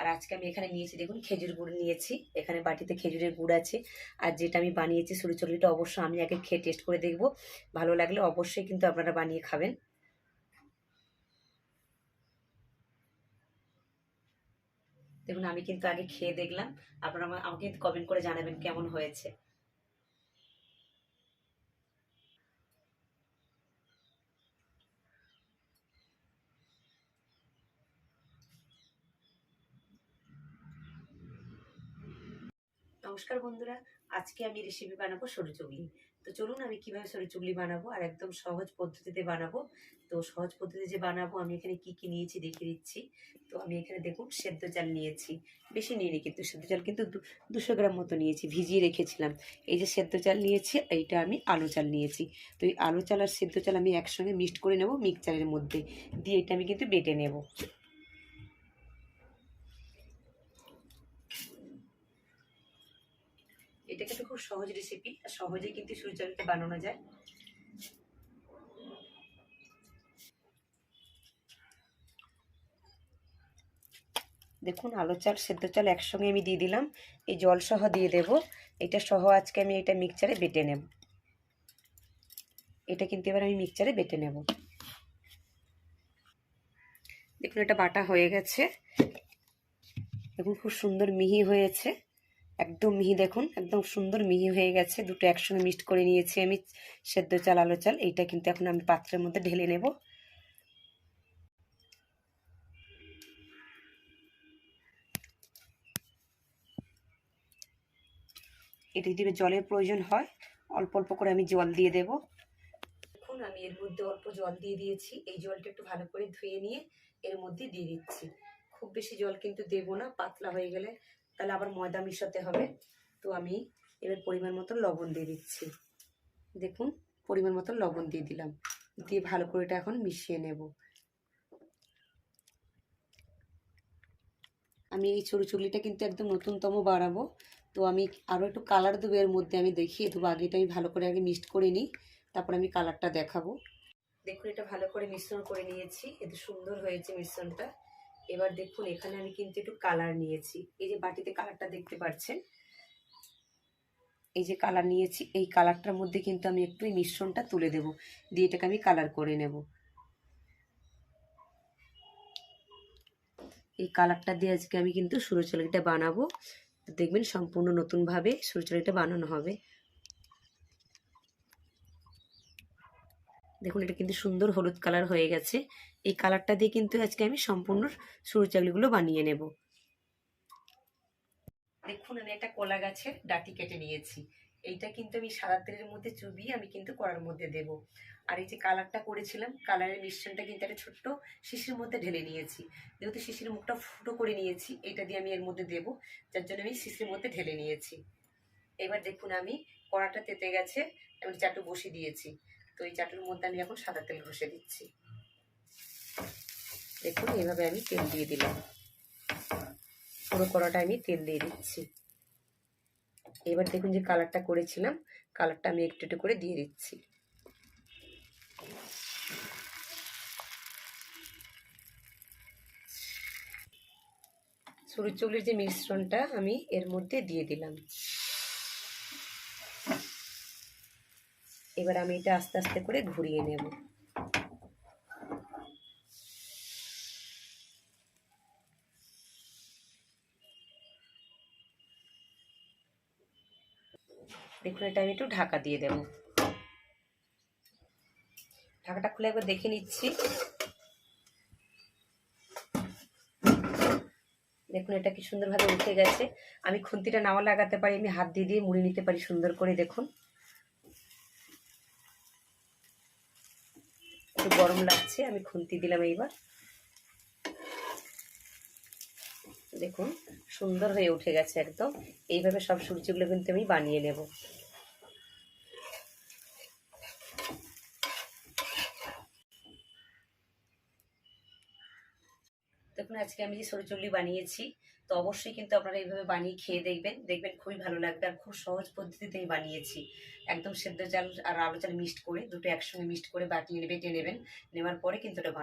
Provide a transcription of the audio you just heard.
আর আজকে আমি এখানে নিয়েছি, দেখুন, খেজুর গুড় নিয়েছি। এখানে বাটিতে খেজুরের গুড় আছে। আর যেটা আমি বানিয়েছি সুরিচল্লিটা অবশ্যই আমি আগে খেয়ে টেস্ট করে দেখব। ভালো লাগলে অবশ্যই কিন্তু আপনারা বানিয়ে খাবেন। দেখুন, আমি কিন্তু আগে খেয়ে দেখলাম। আপনারা আমা- আমাকে কমেন্ট করে জানাবেন কেমন হয়েছে। নমস্কার বন্ধুরা, আজকে আমি রেসিপি বানাবো সরু চুগলি তো চলুন আমি কীভাবে সরু চুগলি বানাবো আর একদম সহজ পদ্ধতিতে বানাবো। তো সহজ পদ্ধতিতে যে বানাবো, আমি এখানে কি কি নিয়েছি দেখিয়ে দিচ্ছি। তো আমি এখানে দেখুন, সেদ্ধ চাল নিয়েছি। বেশি নিয়ে নিই কিন্তু, সেদ্ধ চাল কিন্তু দুশো গ্রাম মতো নিয়েছি, ভিজিয়ে রেখেছিলাম। এই যে সেদ্ধ চাল নিয়েছি, এইটা আমি আলু চাল নিয়েছি। তো এই আলু চাল আর সেদ্ধ চাল আমি একসঙ্গে মিক্সড করে নেব মিক্সচারের মধ্যে। দিয়ে এটা আমি কিন্তু বেটে নেব। এটা কিন্তু খুব সহজ রেসিপি আর সহজেই কিন্তু সূর্যচালটা বানানো যায়। দেখুন আলু চাল, সেদ্ধ চাল একসঙ্গে আমি দিয়ে দিলাম। এই জল সহ দিয়ে দেব। এটা সহ আজকে আমি এটা মিক্সচারে বেটে নেব। এটা কিন্তু এবার আমি মিক্সচারে বেটে নেব। দেখুন, এটা বাটা হয়ে গেছে। দেখুন, খুব সুন্দর মিহি হয়েছে। একদম মিহি দেখুন, একদম সুন্দর মিহি হয়ে গেছে। দুটো একসঙ্গে মিক্সড করে নিয়েছি আমি, সেদ্ধ চাল আলো চাল। এইটা কিন্তু এখন আমি পাত্রের মধ্যে ঢেলে নেব। এটা যদি জলের প্রয়োজন হয়, অল্প অল্প করে আমি জল দিয়ে দেব। দেখুন, আমি এর মধ্যে অল্প জল দিয়ে দিয়েছি। এই জলটা একটু ভালো করে ধুয়ে নিয়ে এর মধ্যে দিয়ে দিচ্ছি। খুব বেশি জল কিন্তু দেবো না, পাতলা হয়ে গেলে তাহলে আবার ময়দা মিশাতে হবে। তো আমি এবার পরিমাণ মতো লবণ দিয়ে দিচ্ছি। দেখুন, পরিমাণ মতো লবণ দিয়ে দিলাম। দিয়ে ভালো করে এটা এখন মিশিয়ে নেব। আমি এই চুরু চুগলিটা কিন্তু একদম নতুনতম বাড়াবো। তো আমি আরও একটু কালার দেবো এর মধ্যে, আমি দেখিয়ে দেবো। আগে এটা আমি ভালো করে আগে মিক্সড করে নিই, তারপর আমি কালারটা দেখাবো। দেখুন, এটা ভালো করে মিশ্রণ করে নিয়েছি। এত সুন্দর হয়েছে মিশ্রণটা। এবার দেখুন, এখানে আমি কিন্তু একটু কালার নিয়েছি। এই যে বাটিতে কালারটা দেখতে পাচ্ছেন? এই যে কালার নিয়েছি, এই কালারটার মধ্যে কিন্তু আমি একটু এই মিশ্রণটা তুলে দেব। দিয়ে এটাকে আমি কালার করে নেব। এই কালারটা দিয়ে আজকে আমি কিন্তু সুরচলিটা বানাবো। দেখবেন সম্পূর্ণ নতুনভাবে সুরচলিটা বানানো হবে। দেখুন, এটা কিন্তু সুন্দর হলুদ কালার হয়ে গেছে। এই কালারটা দিয়ে কিন্তু আজকে আমি সম্পূর্ণ সরু চাকলিগুলো বানিয়ে নেব। দেখুন, আমি একটা কলা গাছের ডাটি কেটে নিয়েছি। এইটা কিন্তু আমি সাদা তেলের মধ্যে চুবিয়ে আমি কিন্তু কড়ার মধ্যে দেব। আর এই যে কালারটা করেছিলাম, কালারের মিশ্রণটা কিন্তু একটা ছোট্ট শিশির মধ্যে ঢেলে নিয়েছি। যেহেতু শিশির মুখটা ফুটো করে নিয়েছি, এটা দিয়ে আমি এর মধ্যে দেব, যার জন্য আমি শিশির মধ্যে ঢেলে নিয়েছি। এবার দেখুন, আমি কড়াটা তেতে গেছে, আমি চাটু বসিয়ে দিয়েছি। তো এই চাটুর মধ্যে আমি এখন সাদা তেল ঘষে দিচ্ছি। দেখুন, এইভাবে আমি তেল দিয়ে দিলাম। পুরো কড়াটা আমি তেল দিয়ে দিচ্ছি। এবার দেখুন যে কালারটা করেছিলাম কালারটা আমি একটু একটু করে দিয়ে দিচ্ছি। সরু চুলের যে মিশ্রণটা আমি এর মধ্যে দিয়ে দিলাম। এবার আমি এটা আস্তে আস্তে করে ঘুরিয়ে নেব। দেখুন, এটা আমি একটু ঢাকা দিয়ে দেব। ঢাকাটা খুলে একবার দেখে নিচ্ছি। দেখুন, এটা কি সুন্দরভাবে উঠে গেছে। আমি খুন্তিটা নাও লাগাতে পারি, আমি হাত দিয়ে দিয়ে মুড়ে নিতে পারি সুন্দর করে, দেখুন। একটু গরম লাগছে, আমি খুন্তি দিলাম এইবার। দেখুন, সুন্দর হয়ে উঠে গেছে একদম। এইভাবে সব সবজিগুলো কিন্তু আমি বানিয়ে নেব। দেখুন, আজকে আমি যে সরচুল্লি বানিয়েছি তো অবশ্যই কিন্তু আপনারা এইভাবে বানিয়ে খেয়ে দেখবেন। দেখবেন খুবই ভালো লাগবে আর খুব সহজ পদ্ধতিতে আমি বানিয়েছি। একদম সেদ্ধ চাল আর আলু চাল মিক্সড করে দুটো একসঙ্গে মিক্সড করে বাটিয়ে নেবে নেবেন। নেওয়ার পরে কিন্তু এটা